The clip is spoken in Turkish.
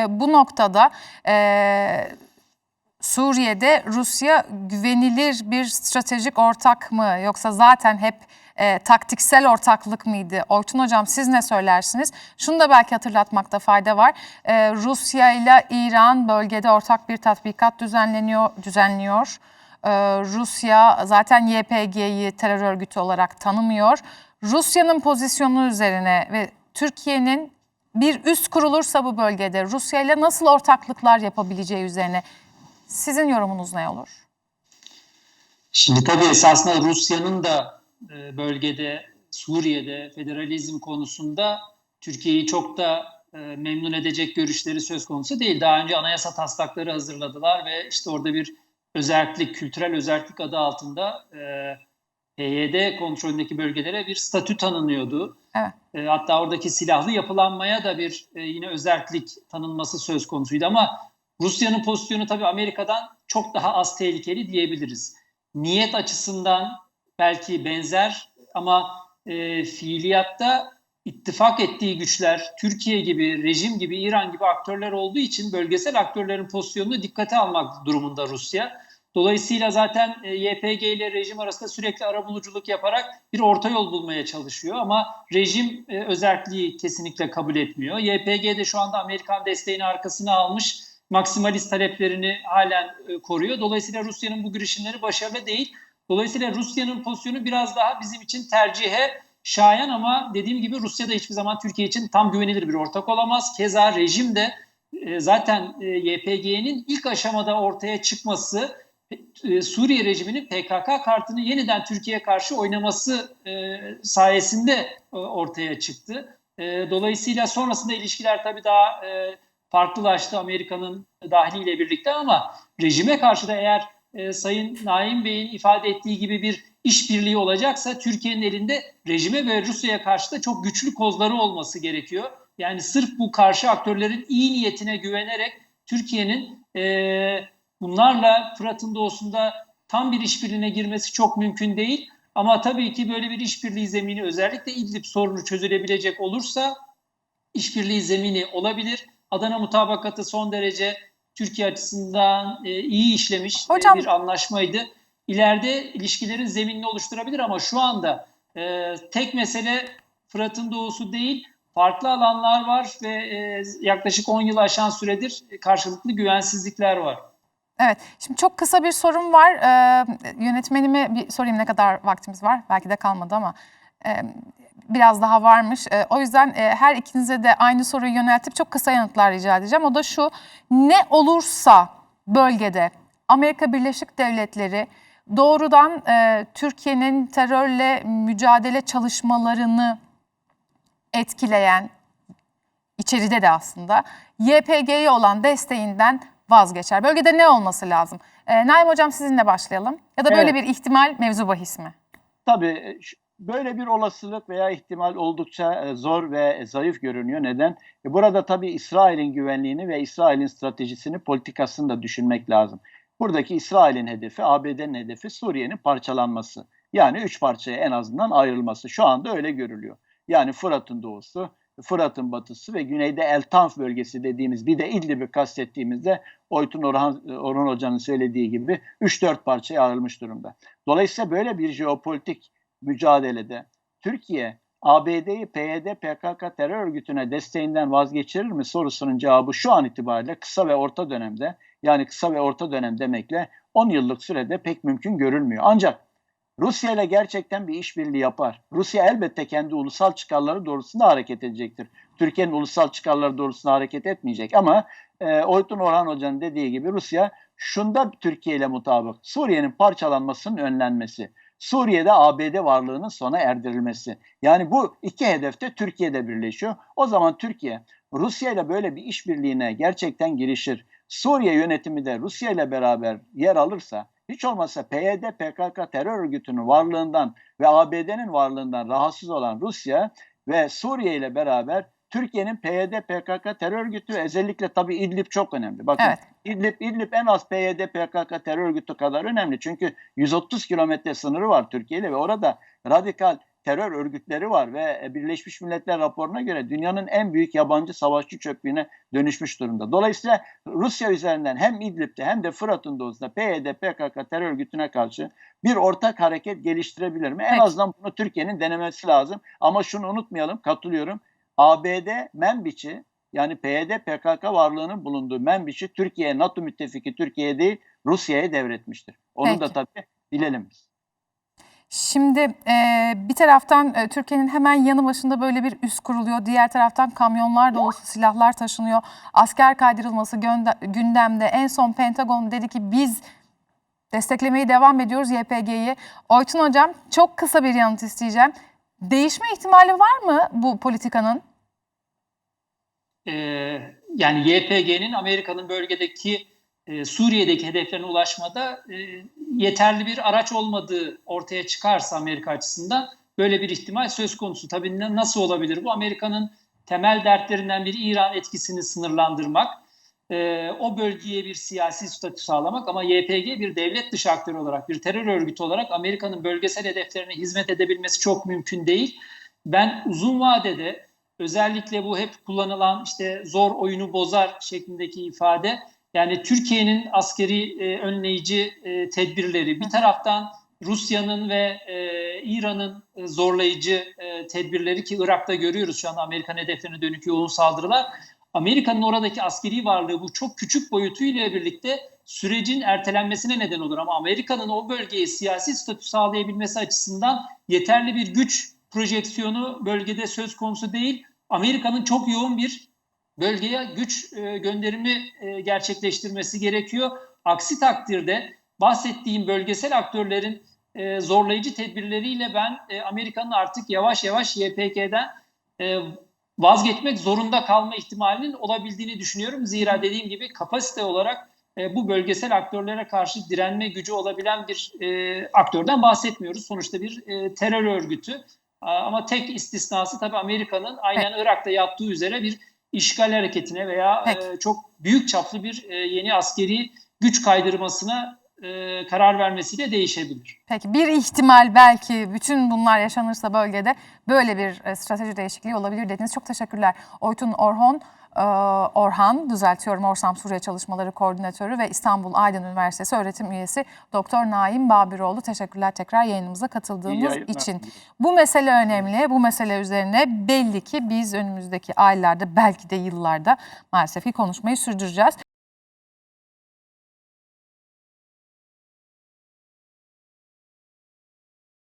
E, Bu noktada e, Suriye'de Rusya güvenilir bir stratejik ortak mı yoksa zaten hep e, taktiksel ortaklık mıydı? Oytun Hocam siz ne söylersiniz? Şunu da belki hatırlatmakta fayda var. E, Rusya ile İran bölgede ortak bir tatbikat düzenleniyor, düzenliyor. E, Rusya zaten YPG'yi terör örgütü olarak tanımıyor. Rusya'nın pozisyonu üzerine ve Türkiye'nin bir üst kurulursa bu bölgede Rusya ile nasıl ortaklıklar yapabileceği üzerine sizin yorumunuz ne olur? Şimdi tabii esasında Rusya'nın da e, bölgede, Suriye'de federalizm konusunda Türkiye'yi çok da e, memnun edecek görüşleri söz konusu değil. Daha önce anayasa taslakları hazırladılar ve işte orada bir özellik, kültürel özellik adı altında e, PYD kontrolündeki bölgelere bir statü tanınıyordu. Evet. E, hatta oradaki silahlı yapılanmaya da bir e, yine özellik tanınması söz konusuydu ama Rusya'nın pozisyonu tabii Amerika'dan çok daha az tehlikeli diyebiliriz. Niyet açısından belki benzer ama e, fiiliyatta ittifak ettiği güçler Türkiye gibi, rejim gibi, İran gibi aktörler olduğu için bölgesel aktörlerin pozisyonunu dikkate almak durumunda Rusya. Dolayısıyla zaten e, YPG ile rejim arasında sürekli arabuluculuk yaparak bir orta yol bulmaya çalışıyor ama rejim e, özelliği kesinlikle kabul etmiyor. YPG de şu anda Amerikan desteğini arkasına almış, maksimalist taleplerini halen e, koruyor. Dolayısıyla Rusya'nın bu girişimleri başarılı değil. Dolayısıyla Rusya'nın pozisyonu biraz daha bizim için tercihe şayan ama dediğim gibi Rusya da hiçbir zaman Türkiye için tam güvenilir bir ortak olamaz. Keza rejim de zaten YPG'nin ilk aşamada ortaya çıkması Suriye rejiminin PKK kartını yeniden Türkiye'ye karşı oynaması e, sayesinde e, ortaya çıktı. E, dolayısıyla sonrasında ilişkiler tabii daha e, farklılaştı Amerika'nın dahiliyle birlikte ama rejime karşı da eğer e, Sayın Naim Bey'in ifade ettiği gibi bir işbirliği olacaksa Türkiye'nin elinde rejime ve Rusya'ya karşı da çok güçlü kozları olması gerekiyor. Yani sırf bu karşı aktörlerin iyi niyetine güvenerek Türkiye'nin e, bunlarla Fırat'ın doğusunda tam bir işbirliğine girmesi çok mümkün değil. Ama tabii ki böyle bir işbirliği zemini özellikle İdlib sorunu çözülebilecek olursa işbirliği zemini olabilir. Adana mutabakatı son derece Türkiye açısından e, iyi işlemiş e, Hocam- bir anlaşmaydı. İleride ilişkilerin zeminini oluşturabilir ama şu anda e, tek mesele Fırat'ın doğusu değil, farklı alanlar var ve e, yaklaşık 10 yıl aşan süredir karşılıklı güvensizlikler var. Evet, şimdi çok kısa bir sorum var. Ee, yönetmenime bir sorayım ne kadar vaktimiz var? Belki de kalmadı ama e, biraz daha varmış. E, o yüzden e, her ikinize de aynı soruyu yöneltip çok kısa yanıtlar rica edeceğim. O da şu, ne olursa bölgede Amerika Birleşik Devletleri doğrudan e, Türkiye'nin terörle mücadele çalışmalarını etkileyen, içeride de aslında YPG'ye olan desteğinden vazgeçer. Bölgede ne olması lazım? Ee, Naim Hocam sizinle başlayalım. Ya da böyle Evet. bir ihtimal mevzu bahis mi? Tabii e, böyle bir olasılık veya ihtimal oldukça e, zor ve zayıf görünüyor. Neden? E, Burada tabii İsrail'in güvenliğini ve İsrail'in stratejisini, politikasını da düşünmek lazım. Buradaki İsrail'in hedefi, ABD'nin hedefi Suriye'nin parçalanması. Yani üç parçaya en azından ayrılması. Şu anda öyle görülüyor. Yani Fırat'ın doğusu, Fırat'ın batısı ve güneyde El Tanf bölgesi dediğimiz bir de İdlib'i kastettiğimizde Oytun Orhan, Orhan Hoca'nın söylediği gibi 3-4 parçaya ayrılmış durumda. Dolayısıyla böyle bir jeopolitik mücadelede Türkiye ABD'yi PYD PKK terör örgütüne desteğinden vazgeçirir mi sorusunun cevabı şu an itibariyle kısa ve orta dönemde yani kısa ve orta dönem demekle 10 yıllık sürede pek mümkün görülmüyor. Ancak Rusya ile gerçekten bir işbirliği yapar. Rusya elbette kendi ulusal çıkarları doğrultusunda hareket edecektir. Türkiye'nin ulusal çıkarları doğrultusunda hareket etmeyecek ama e, Oytun Orhan Hoca'nın dediği gibi Rusya şunda Türkiye ile mutabık. Suriye'nin parçalanmasının önlenmesi. Suriye'de ABD varlığının sona erdirilmesi. Yani bu iki hedefte Türkiye'de birleşiyor. O zaman Türkiye Rusya ile böyle bir işbirliğine gerçekten girişir. Suriye yönetimi de Rusya ile beraber yer alırsa hiç olmazsa PYD PKK terör örgütünün varlığından ve ABD'nin varlığından rahatsız olan Rusya ve Suriye ile beraber Türkiye'nin PYD PKK terör örgütü özellikle tabii İdlib çok önemli. Bakın Evet. İdlib, İdlib en az PYD PKK terör örgütü kadar önemli. Çünkü 130 kilometre sınırı var Türkiye ile ve orada radikal terör örgütleri var ve e, Birleşmiş Milletler raporuna göre dünyanın en büyük yabancı savaşçı çöplüğüne dönüşmüş durumda. Dolayısıyla Rusya üzerinden hem İdlib'de hem de Fırat'ın doğusunda PYD, PKK terör örgütüne karşı bir ortak hareket geliştirebilir mi? En Peki. azından bunu Türkiye'nin denemesi lazım. Ama şunu unutmayalım, katılıyorum. ABD Menbiç'i yani PYD PKK varlığının bulunduğu Menbiç'i Türkiye, NATO müttefiki Türkiye değil Rusya'ya devretmiştir. Onu da Peki. tabii bilelim biz. Şimdi e, bir taraftan e, Türkiye'nin hemen yanı başında böyle bir üs kuruluyor. Diğer taraftan kamyonlar dolusu silahlar taşınıyor. Asker kaydırılması gündemde. En son Pentagon dedi ki biz desteklemeye devam ediyoruz YPG'yi. Oytun Hocam çok kısa bir yanıt isteyeceğim. Değişme ihtimali var mı bu politikanın? Ee, yani YPG'nin Amerika'nın bölgedeki e, Suriye'deki hedeflerine ulaşmada e, yeterli bir araç olmadığı ortaya çıkarsa Amerika açısından böyle bir ihtimal söz konusu. Tabii nasıl olabilir bu? Amerika'nın temel dertlerinden biri İran etkisini sınırlandırmak, e, o bölgeye bir siyasi statü sağlamak ama YPG bir devlet dışı aktör olarak, bir terör örgütü olarak Amerika'nın bölgesel hedeflerine hizmet edebilmesi çok mümkün değil. Ben uzun vadede özellikle bu hep kullanılan işte zor oyunu bozar şeklindeki ifade yani Türkiye'nin askeri e, önleyici e, tedbirleri bir taraftan Rusya'nın ve e, İran'ın e, zorlayıcı e, tedbirleri ki Irak'ta görüyoruz şu anda Amerikan hedeflerine dönük yoğun saldırılar. Amerika'nın oradaki askeri varlığı bu çok küçük boyutuyla birlikte sürecin ertelenmesine neden olur. Ama Amerika'nın o bölgeye siyasi statü sağlayabilmesi açısından yeterli bir güç projeksiyonu bölgede söz konusu değil. Amerika'nın çok yoğun bir bölgeye güç e, gönderimi e, gerçekleştirmesi gerekiyor. Aksi takdirde bahsettiğim bölgesel aktörlerin e, zorlayıcı tedbirleriyle ben e, Amerika'nın artık yavaş yavaş YPG'den e, vazgeçmek zorunda kalma ihtimalinin olabildiğini düşünüyorum. Zira dediğim gibi kapasite olarak e, bu bölgesel aktörlere karşı direnme gücü olabilen bir e, aktörden bahsetmiyoruz. Sonuçta bir e, terör örgütü. Ama tek istisnası tabii Amerika'nın aynen Irak'ta yaptığı üzere bir işgal hareketine veya e, çok büyük çaplı bir e, yeni askeri güç kaydırmasına e, karar vermesiyle değişebilir. Peki bir ihtimal belki bütün bunlar yaşanırsa bölgede böyle bir e, strateji değişikliği olabilir dediniz. Çok teşekkürler. Oytun Orhon, Orhan, düzeltiyorum Orsam Suriye Çalışmaları Koordinatörü ve İstanbul Aydın Üniversitesi öğretim üyesi Doktor Naim Babiroğlu. Teşekkürler tekrar yayınımıza katıldığınız için. Bu mesele önemli. Bu mesele üzerine belli ki biz önümüzdeki aylarda belki de yıllarda maalesef ki konuşmayı sürdüreceğiz.